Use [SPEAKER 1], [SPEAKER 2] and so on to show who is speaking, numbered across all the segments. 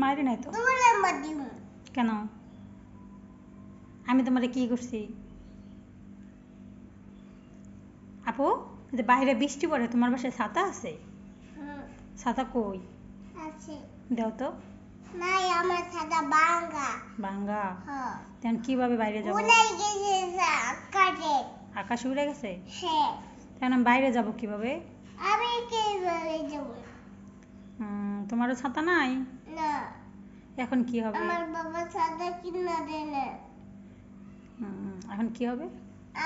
[SPEAKER 1] মারি নাই তো কেন আমি তোমারে কি করছি আপু যে বাইরে বৃষ্টি পড়ে তোমার বাসায় ছাতা আছে ছাতা কই
[SPEAKER 2] আছে
[SPEAKER 1] দাও তো
[SPEAKER 2] নাই আমার হ্যাঁ
[SPEAKER 1] কীভাবে বাইরে যাব
[SPEAKER 2] গেছে
[SPEAKER 1] আকাশ উড়ে গেছে
[SPEAKER 2] হ্যাঁ
[SPEAKER 1] আমি বাইরে যাব কীভাবে
[SPEAKER 2] আমি কে কীভাবে যাব
[SPEAKER 1] তোমারও ছাতা নাই?
[SPEAKER 2] না।
[SPEAKER 1] এখন কি হবে?
[SPEAKER 2] আমার বাবা সাদা কিনা দেয় না
[SPEAKER 1] এখন কি হবে?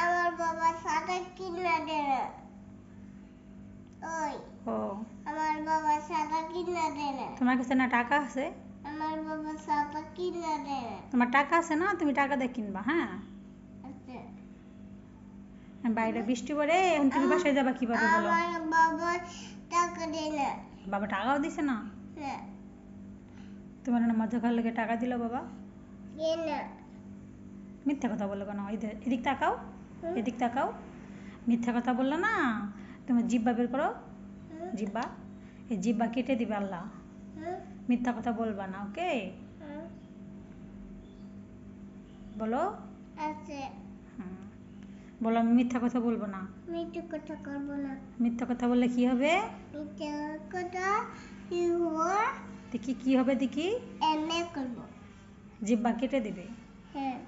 [SPEAKER 2] আমার বাবা সাদা কিনা দেয় না ওই
[SPEAKER 1] ও।
[SPEAKER 2] আমার বাবা সাদা কিনা দেয় না
[SPEAKER 1] তোমার কাছে না টাকা আছে?
[SPEAKER 2] আমার বাবা সাদা কিনা দেয় না
[SPEAKER 1] তোমার টাকা আছে না? তুমি টাকা দিয়ে কিনবা হ্যাঁ? বাইরে বৃষ্টি পড়ে এখন তুমি বাসায় যাবা কীভাবে বলো?
[SPEAKER 2] বাবা টাকা দেয়
[SPEAKER 1] বাবা টাকাও দিছে না?
[SPEAKER 2] না
[SPEAKER 1] তোমার না মজা খাওয়ার লেগে টাকা দিল বাবা?
[SPEAKER 2] কে
[SPEAKER 1] মিথ্যা কথা বলল কেন? এদিক তাকাও এদিক তাকাও। মিথ্যা কথা বলল না? তোমার জিব্বা বের করো। জিব্বা? এই জিব্বা কেটে দিবে আল্লাহ। মিথ্যা কথা বলবা না ওকে? বলো।
[SPEAKER 2] আছে।
[SPEAKER 1] হুম। বলো আমি মিথ্যা কথা বলব না।
[SPEAKER 2] মিঠু কথা করব না।
[SPEAKER 1] মিথ্যা কথা বললে কি হবে?
[SPEAKER 2] মিঠু কথা কি হব
[SPEAKER 1] দেখি কি হবে দেখি?
[SPEAKER 2] এমএ করব।
[SPEAKER 1] জিব্বা কেটে দিবে।
[SPEAKER 2] হ্যাঁ।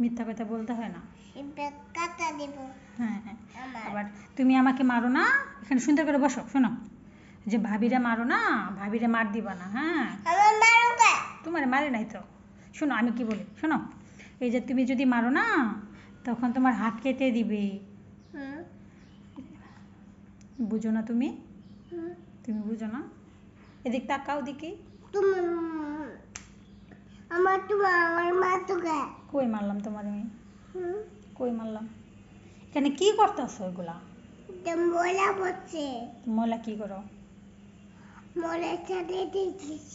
[SPEAKER 1] মিথ্যা কথা বলতে হয় না।
[SPEAKER 2] কাটা দিব।
[SPEAKER 1] হ্যাঁ হ্যাঁ। আবার তুমি আমাকে মারো না। এখানে সুন্দর করে বসো শোনো। যে ভাবিরা মারো না ভাবিরা মার দিবা না হ্যাঁ। তোমার মারে নাই তো। শোনো আমি কি বলি? শোনো এই যে তুমি যদি মারো না তখন তোমার হাত কেটে দিবে। বুঝো না তুমি? তুমি বুঝো না? এদিক তাকাও
[SPEAKER 2] তুমি আমার তোমার আমার মা তোকে।
[SPEAKER 1] কই মারলাম তোমার আমি? কই মারলাম? এখানে কি করতেছো এগুলা?
[SPEAKER 2] তো মোলা বসছে
[SPEAKER 1] ময়লা কি করো?
[SPEAKER 2] মোলা সাথে দেখিস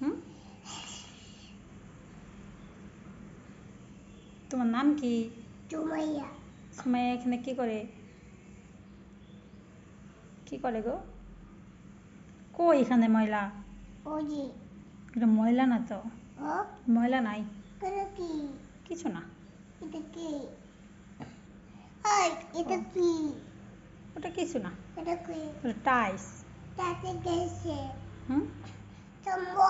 [SPEAKER 1] হুম? তোমার নাম কি?
[SPEAKER 2] চুমাইয়া
[SPEAKER 1] সময় এখানে কি করে? কি করে গো? কই এখানে ময়লা? এটা ময়লা না তো? ময়লা নাই।
[SPEAKER 2] কি?
[SPEAKER 1] কিছু না।
[SPEAKER 2] এটা কি? এটা কি?
[SPEAKER 1] ওটা কিছু না।
[SPEAKER 2] এটা কি?
[SPEAKER 1] টাইস।
[SPEAKER 2] তাতে গেছে।
[SPEAKER 1] হুম?
[SPEAKER 2] তো
[SPEAKER 1] হুম